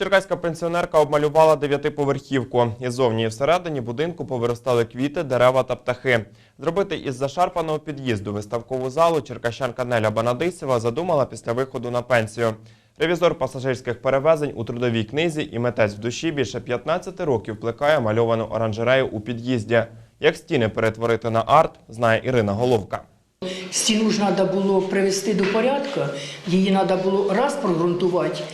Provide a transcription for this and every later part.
Черкаська пенсіонерка обмалювала дев'ятиповерхівку. І зовні і всередині будинку повиростали квіти, дерева та птахи. Зробити із зашарпаного під'їзду виставкову залу черкащанка Неля Банадисєва задумала після виходу на пенсію. Ревізор пасажирських перевезень у трудовій книзі і митець в душі більше 15 років плекає мальовану оранжерею у під'їзді. Як стіни перетворити на арт, знає Ірина Головка. Стіну ж треба було привести до порядку, її треба було раз прогрунтувати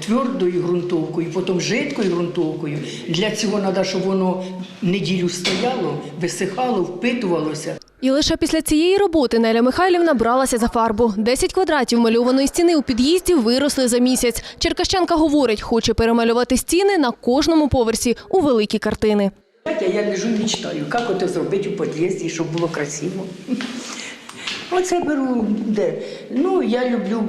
твердою ґрунтовкою, потім жидкою ґрунтовкою. Для цього треба, щоб воно неділю стояло, висихало, впитувалося. І лише після цієї роботи Неля Михайлівна бралася за фарбу. 10 квадратів мальованої стіни у під'їзді виросли за місяць. Черкащанка говорить, хоче перемалювати стіни на кожному поверсі у великі картини. Я лежу і мечтаю, як це зробити у під'їзді, щоб було красиво. Оце беру де. Ну, я люблю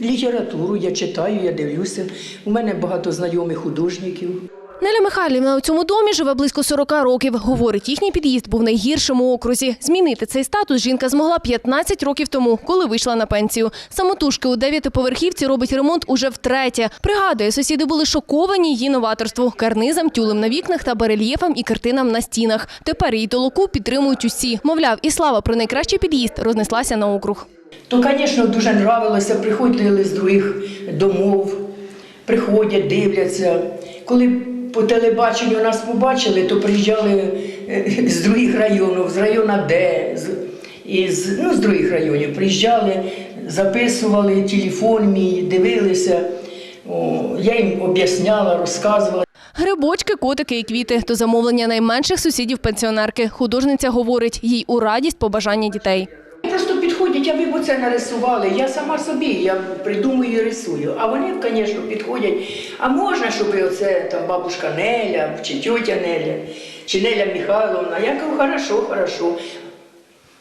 літературу, я читаю, я дивлюся. У мене багато знайомих художників. Неля Михайлівна у цьому домі живе близько 40 років. Говорить, їхній під'їзд був найгіршим у окрузі. Змінити цей статус жінка змогла 15 років тому, коли вийшла на пенсію. Самотужки у дев'ятиповерхівці робить ремонт уже втретє. Пригадує, сусіди були шоковані її новаторству, карнизам, тюлем на вікнах та барельєфам і картинам на стінах. Тепер її толоку підтримують усі. Мовляв, і слава про найкращий під'їзд рознеслася на округ. То, звісно, дуже нравилося, приходили з других домов, приходять, дивляться. Коли по телебаченню нас побачили, то приїжджали е, з других районів, з району Д, з, із, ну, з других районів приїжджали, записували телефон мій, дивилися. О, я їм об'ясняла, розказувала. Грибочки, котики і квіти – то замовлення найменших сусідів пенсіонерки. Художниця говорить, їй у радість побажання дітей Просто підходять, а ви б оце нарисували. Я сама собі, я придумую і рисую. А вони, звісно, підходять. А можна, щоб оце там бабушка Неля, чи тьотя Неля, чи Неля Михайловна. Я кажу, хорошо, хорошо.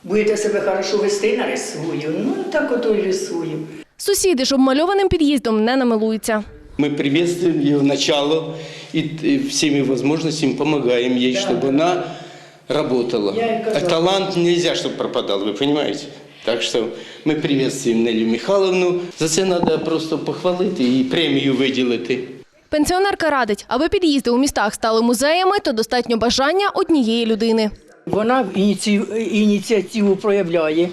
Будете себе хорошо вести, нарисую. Ну, так ото й рисую. Сусіди ж обмальованим під'їздом не намилуються. Мы приветствуем ее начало и э, всеми возможностями помогаем ей, Да, чтобы да. она работала. Я и А казала. талант нельзя, чтобы пропадал, вы понимаете? Так что мы приветствуем Нелю Михайловну. За це надо просто похвалити і премію виділити. Пенсіонерка радить, аби під'їзди у містах стали музеями, то достатньо бажання однієї людини. Вона ініці- ініціативу проявляє.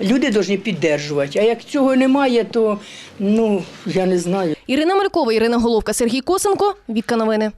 Люди повинні підтримувати. А як цього немає, то ну я не знаю. Ірина Малькова, Ірина Головка, Сергій Косенко. Вікка новини.